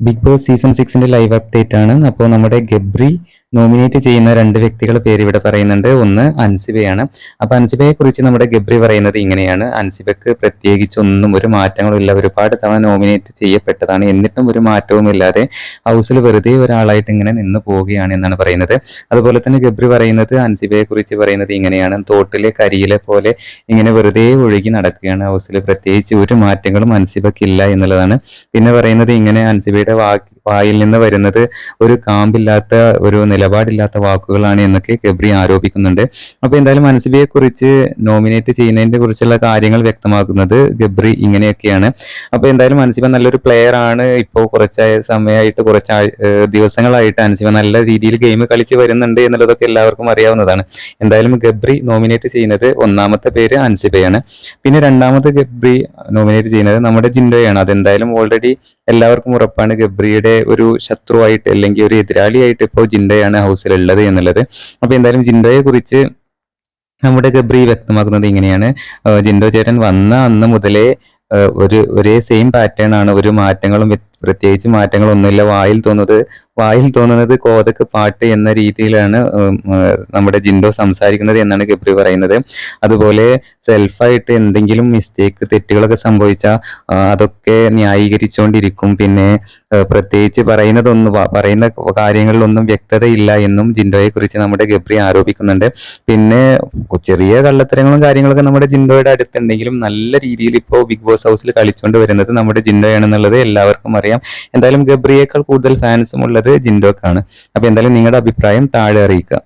Big Boss season സിക്സിന്റെ live update ആണ്. അപ്പോൾ നമ്മുടെ ഗബ്രി നോമിനേറ്റ് ചെയ്യുന്ന രണ്ട് വ്യക്തികളുടെ പേര് ഇവിടെ പറയുന്നുണ്ട്. ഒന്ന് അൻസിബയാണ്. അപ്പൊ അൻസിബയെ കുറിച്ച് നമ്മുടെ ഗബ്രി പറയുന്നത് ഇങ്ങനെയാണ്. അൻസിബക്ക് പ്രത്യേകിച്ച് ഒന്നും ഒരു മാറ്റങ്ങളും ഇല്ല ഒരുപാട് തവണ നോമിനേറ്റ് ചെയ്യപ്പെട്ടതാണ്. എന്നിട്ടും ഒരു മാറ്റവും ഇല്ലാതെ ഹൗസിൽ വെറുതെ ഒരാളായിട്ട് ഇങ്ങനെ നിന്ന് പോവുകയാണ് എന്നാണ് പറയുന്നത്. അതുപോലെ തന്നെ ഗബ്രി പറയുന്നത് അൻസിബയെ കുറിച്ച് പറയുന്നത് ഇങ്ങനെയാണ്. തോട്ടിലെ കരിയിലെ പോലെ ഇങ്ങനെ വെറുതെ ഒഴുകി നടക്കുകയാണ് ഹൗസിൽ. പ്രത്യേകിച്ച് ഒരു മാറ്റങ്ങളും അൻസിബക്കില്ല എന്നുള്ളതാണ്. പിന്നെ പറയുന്നത് ഇങ്ങനെ അൻസിബയുടെ വാ വായിൽ നിന്ന് വരുന്നത് ഒരു കാമ്പില്ലാത്ത ഒരു നിലപാടില്ലാത്ത വാക്കുകളാണ് എന്നൊക്കെ കെബ്രി ആരോപിക്കുന്നുണ്ട്. അപ്പൊ എന്തായാലും അൻസിബയെ കുറിച്ച് നോമിനേറ്റ് ചെയ്യുന്നതിനെ കുറിച്ചുള്ള കാര്യങ്ങൾ വ്യക്തമാക്കുന്നത് ഗബ്രി ഇങ്ങനെയൊക്കെയാണ്. അപ്പൊ എന്തായാലും അൻസിബ നല്ലൊരു പ്ലെയർ ആണ്. ഇപ്പോൾ കുറച്ച് സമയമായിട്ട് കുറച്ച് ദിവസങ്ങളായിട്ട് അൻസിബ നല്ല രീതിയിൽ ഗെയിം കളിച്ച് വരുന്നുണ്ട് എന്നുള്ളതൊക്കെ എല്ലാവർക്കും അറിയാവുന്നതാണ്. എന്തായാലും ഗബ്രി നോമിനേറ്റ് ചെയ്യുന്നത് ഒന്നാമത്തെ പേര് അൻസിബയാണ്. പിന്നെ രണ്ടാമത്തെ ഗബ്രി നോമിനേറ്റ് ചെയ്യുന്നത് നമ്മുടെ ജിൻഡോയാണ്. അതെന്തായാലും ഓൾറെഡി എല്ലാവർക്കും ഉറപ്പാണ് ഗബ്രിയുടെ ഒരു ശത്രുവായിട്ട് അല്ലെങ്കിൽ ഒരു എതിരാളിയായിട്ട് ഇപ്പോൾ ജിൻഡയാണ് ഹൗസിലുള്ളത് എന്നുള്ളത്. അപ്പൊ എന്തായാലും ജിൻഡയെ കുറിച്ച് നമ്മുടെ ഗബ്രി വ്യക്തമാക്കുന്നത് ഇങ്ങനെയാണ്. ജിൻഡോ ചേട്ടൻ വന്ന അന്ന് മുതലേ ഒരു ഒരേ സെയിം പാറ്റേൺ ആണ്. ഒരു മാറ്റങ്ങളും പ്രത്യേകിച്ച് മാറ്റങ്ങളൊന്നുമില്ല. വായിൽ തോന്നുന്നത് വായിൽ തോന്നുന്നത് കോതക്ക് പാട്ട് എന്ന രീതിയിലാണ് നമ്മുടെ ജിൻഡോ സംസാരിക്കുന്നത് എന്നാണ് ഗബ്രി പറയുന്നത്. അതുപോലെ സെൽഫായിട്ട് എന്തെങ്കിലും മിസ്റ്റേക്ക് തെറ്റുകളൊക്കെ സംഭവിച്ചാൽ അതൊക്കെ ന്യായീകരിച്ചുകൊണ്ടിരിക്കും പിന്നെ പ്രത്യേകിച്ച് പറയുന്നതൊന്നും പറയുന്ന കാര്യങ്ങളിലൊന്നും വ്യക്തതയില്ല എന്നും ജിൻഡോയെ കുറിച്ച് നമ്മുടെ ഗബ്രി ആരോപിക്കുന്നുണ്ട്. പിന്നെ ചെറിയ കള്ളത്തരങ്ങളും കാര്യങ്ങളൊക്കെ നമ്മുടെ ജിൻഡോയുടെ അടുത്തുണ്ടെങ്കിലും നല്ല രീതിയിൽ ഇപ്പോൾ ബിഗ് ബോസ് ഹൗസിൽ കളിച്ചുകൊണ്ട് വരുന്നത് നമ്മുടെ ജിൻഡോയാണെന്നുള്ളത് എല്ലാവർക്കും അറിയാം. എന്തായാലും ഗബ്രിയേക്കാൾ കൂടുതൽ ഫാൻസും ഉള്ളത് ജിൻഡോക്കാണ്. അപ്പൊ എന്തായാലും നിങ്ങളുടെ അഭിപ്രായം താഴെ അറിയിക്കുക.